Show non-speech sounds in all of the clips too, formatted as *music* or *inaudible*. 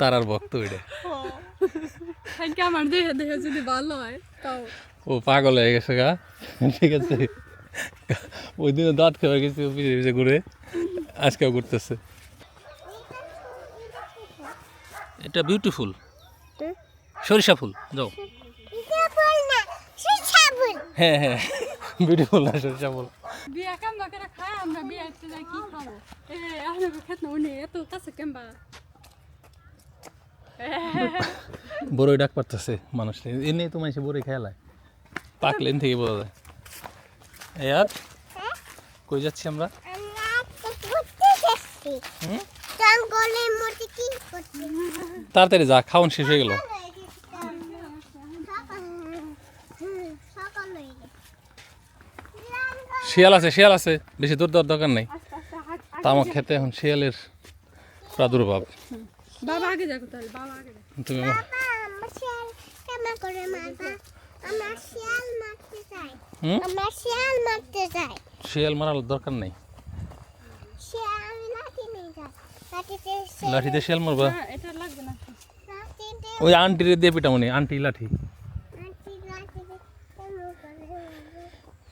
তার আর ভক্ত ওইটা। আমার দেখে দেখে যদি ভালো হয় তাও। ও পাগল হয়ে গেছে গা। ঠিক আছে। ওই দিনও দাঁত খাওয়া গেছে পিছিয়ে পিছিয়ে ঘুরে। আজকেও ঘুরতেছে। এটা বিউটিফুল সরিষা ফুল। যাও। হ্যাঁ হ্যাঁ। বিউটিফুল না সরিষা ফুল। বিয়া কাম না করে খায়? আমরা বিয়া যাই কি খাব? এ আমরা খেত এত কাছে কেমবা? *laughs* বড়ই ডাক পারতেছে মানুষ এনে তো মানুষ বড়ই খেয়ালায় পাকলেন থেকে বোঝা যায়। এই আর? কই যাচ্ছি আমরা? তাড়াতাড়ি যা, খাওয়ান শেষ হয়ে গেল। শিয়াল আছে শিয়াল আছে। বেশি দূর দেওয়ার দরকার নেই। তামাক খেতে এখন শিয়ালের প্রাদুর্ভাব। বাবা আগে যাকো তাহলে বাবা আগে তুমি আমার- বাবা আমার শিয়াল কেমন করে মারবা? আমরা শিয়াল মারতে চাই? আমরা শিয়াল মারতে চাই শিয়াল মারার দরকার নেই। শিয়াল লাঠি নিয়ে লাঠিতে শিয়াল- লাঠিতে শিয়াল মারবা? হ্যাঁ এটা লাগবে না। ওই আন্টিরে দিয়ে পিটামনি আন্টি লাঠি?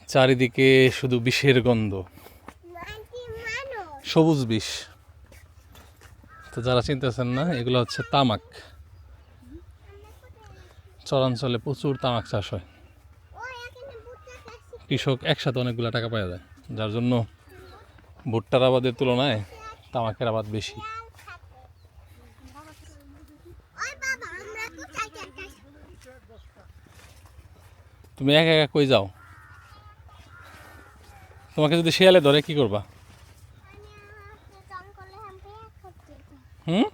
চারিদিকে শুধু বিষের গন্ধ। সবুজ বিষ। তো যারা চিনতেছেন না, এগুলো হচ্ছে তামাক। চরাঞ্চলে প্রচুর তামাক চাষ হয়। কৃষক একসাথে অনেকগুলো টাকা পাওয়া যায়, যার জন্য ভুট্টার আবাদের তুলনায় তামাকের আবাদ বেশি। তুমি একা একা কই যাও? তোমাকে যদি শিয়ালে ধরে কি করবা জঙ্গলে আমি বিয়ে করতে চাই। হুম?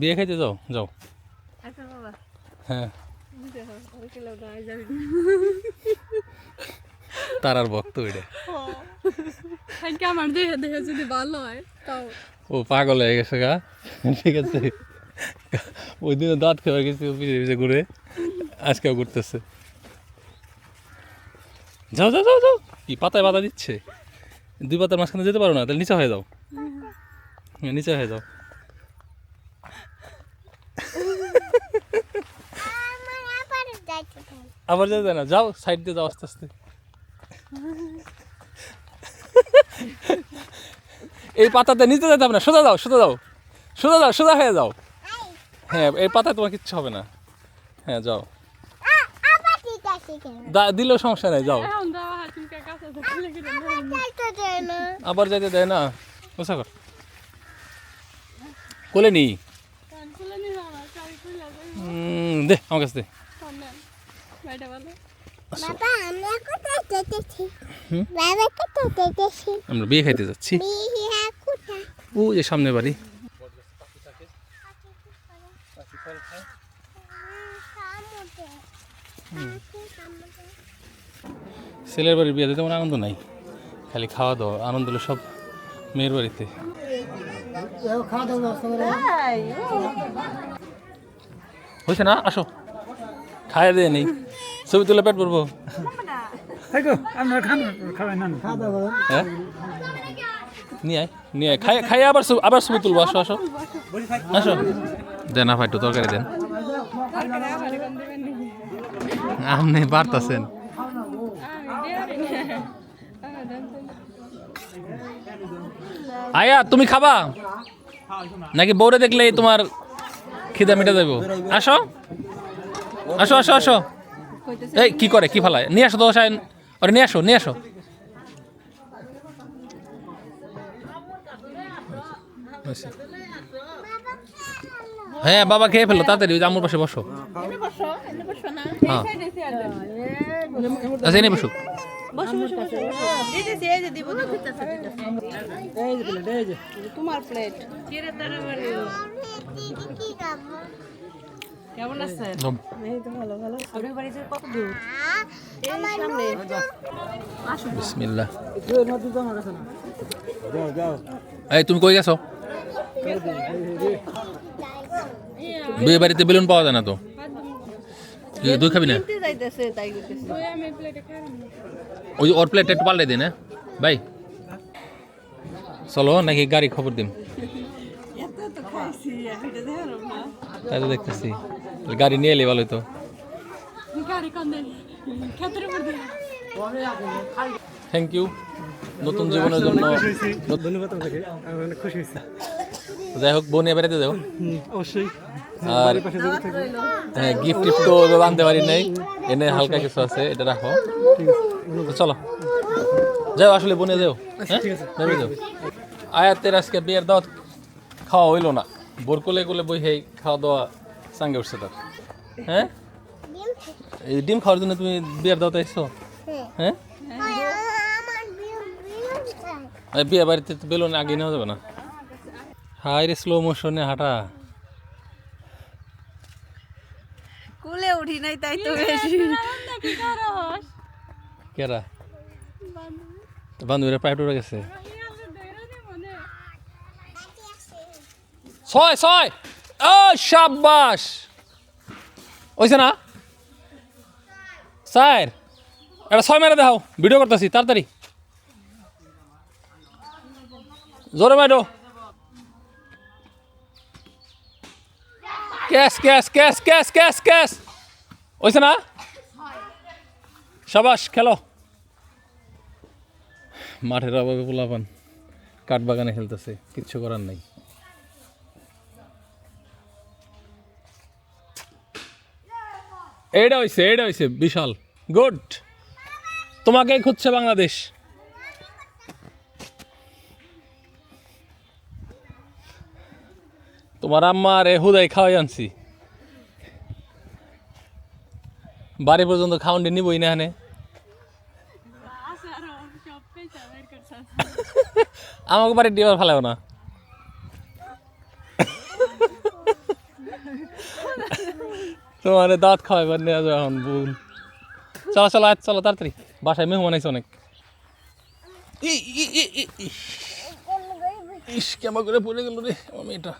বিয়ে খাইতে যাও যাও। আচ্ছা হ্যাঁ। কিলো গায়ে যাবি তার আর ভক্ত ওইটা। আমার দেখে দেখে যদি ভালো হয় তাও। ও পাগল হয়ে গেছে গা। ঠিক আছে। ওই দিনও দাঁত খাওয়া গেছে ও পিছিয়ে পিছিয়ে ঘুরে। আজকেও ঘুরতেছে। যাও যাও যাও যাও। কি পাতায় বাধা দিচ্ছে? দুই পাতার মাঝখানে যেতে পারো না তাহলে নিচে হয়ে যাও। হ্যাঁ, নিচে হয়ে যাও আবার যেতে না যাও সাইড দিয়ে যাও আস্তে আস্তে এই পাতাতে নিচে যেতে হবে না সোজা যাও সোজা যাও সোজা যাও সোজা হয়ে যাও হ্যাঁ এই পাতায় তোমার কিচ্ছু হবে না হ্যাঁ যাও দিলেও সমস্যা নেই যাও আবার যাইতে দেয় না বসা কর কোলে নি দে আমার কাছে দে। আমরা বিয়ে খাইতে যাচ্ছি। ও যে সামনে বাড়ি। ছেলের বাড়ির বিয়েতে তেমন আনন্দ নাই। খালি খাওয়া দাওয়া আনন্দ হলো সব মেয়ের বাড়িতে। হয়েছে না? আসো। খাইয়ে দিয়ে নেই। ছবি তুলে পেট পড়ব হ্যাঁ? নিয়ে আয় নিয়ে আয়। খাই খাই আবার ছবি- আবার ছবি তুলবো। আসো আসো। আসো। দেন আপা একটু তরকারি দেন। আপনি বাড়তাছেন। আয়া তুমি খাবা? নাকি বউরে দেখলে তোমার খিদা মিটা যাইব? আসো। আসো আসো আসো। এই কি করে কি ফালায়? নিয়ে আসো আইন আরে নিয়ে আসো নিয়ে আসো। হ্যাঁ বাবা খেয়ে ফেলো তাড়াতাড়ি ওই যে পাশে বসো। হ্যাঁ। আচ্ছা এনে বসো। তোমার প্লেট কি খাব? কেমন আছেন? নম। আপনার বাড়ি থেকে কত দূর? আমার বিসমিল্লাহ। এই তুমি কই গেছো? বিয়ে বাড়িতে বেলুন পাওয়া যায় না তো? দুই খাবি না। ওই ওর প্লেট একটু পাল্টে দিন হ্যাঁ? ভাই। চলো, নাকি গাড়ি খবর দিন তাই তো দেখতেছি। গাড়ি নিয়ে এলে ভালো তো। থ্যাংক ইউ নতুন জীবনের জন্য যাই হোক বোনিয়া বেড়াতে যাও আর হ্যাঁ গিফট টিফট তো আনতে পারি নাই। এনে হালকা কিছু আছে, এটা রাখো। চলো। যাও আসলে বনে যাও হ্যাঁ? নেমে যাও। আয়াতের আজকে বিয়ের দাওয়াত খাওয়া হইল না। বোর কোলে কোলে বই হেই খাওয়া দাওয়া সাঙ্গে উঠছে তার। হ্যাঁ? এই ডিম খাওয়ার জন্য তুমি বিয়ের দাওয়াত আইছো? হ্যাঁ। এই বিয়ে বাড়িতে তো বেলুন আগে নেওয়া যাবে না। হাই রে স্লো মোশনে হাঁটা। কুলে উঠি নাই তাই তো বেশি। কি করস কেরা? বান্ধবীরা প্রায় উঠে গেছে। ছয় ছয়। ও, সাব্বাস। ওইছে না? স্যার এটা ছয় মেরে দেখাও। ভিডিও করতেছি, তাড়াতাড়ি। জোরে মাইডো cash cash cash cash cash cash ওইছে না? সাবাস খেলো। মাঠের অভাবে পোলাপান কাঠ বাগানে খেলতেছে, কিচ্ছু করার নাই। এইটা হয়েছে এইটা হয়েছে বিশাল, গুড। তোমাকেই খুঁজছে বাংলাদেশ। তোমার আম্মা রে হুদাই খাওয়াই আনছি। বাড়ি পর্যন্ত খাওয়ান নিবই না হানে আছে আরও সব পয়সা বের করছ আমাকে বাড়ি দিবার ফেলাও না। তোমার দাঁত খাওয়াইবার নেওয়া যাবে এখন ভুল চলো চলো আজ চলো, তাড়াতাড়ি। বাসায় মেহমান আইছে অনেক। ইস কেমন করে পড়ে গেল রে, আমার মেয়েটা।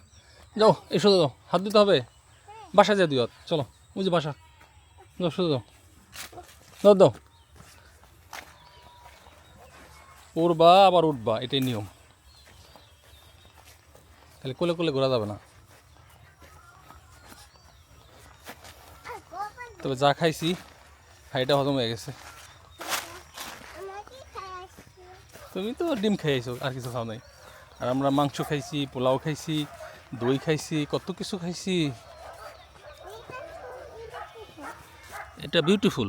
যাও, এই সোজা যাও, হাত দিতে হবে। বাসায় যাও দিও, চলো বুঝি বাসা। যাও, সোজা যাও। দাও দাও। উঠবা আবার উঠবা এটাই নিয়ম। তাহলে কোলে কোলে ঘোরা যাবে না। তবে যা খাইছি হাইটা হজম হয়ে গেছে। তুমি তো ডিম খাইছো আর কিছু খাও নাই। আর আমরা মাংস খাইছি পোলাও খাইছি দই খাইছি কত কিছু খাইছি। এটা বিউটিফুল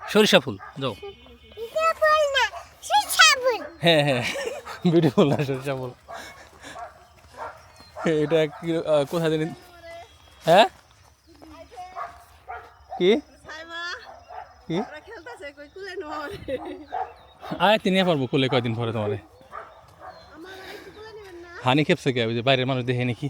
সরিষা ফুল যাও। হ্যাঁ হ্যাঁ। বিউটিফুল না সরিষা ফুল। *laughs* এটা কোথায় জানি? হ্যাঁ? কি? কি? আয় তিনি পারব কুলে কয়দিন পরে তোমারে। হানি খেপছে কে? বাইরের মানুষ দেখে নাকি?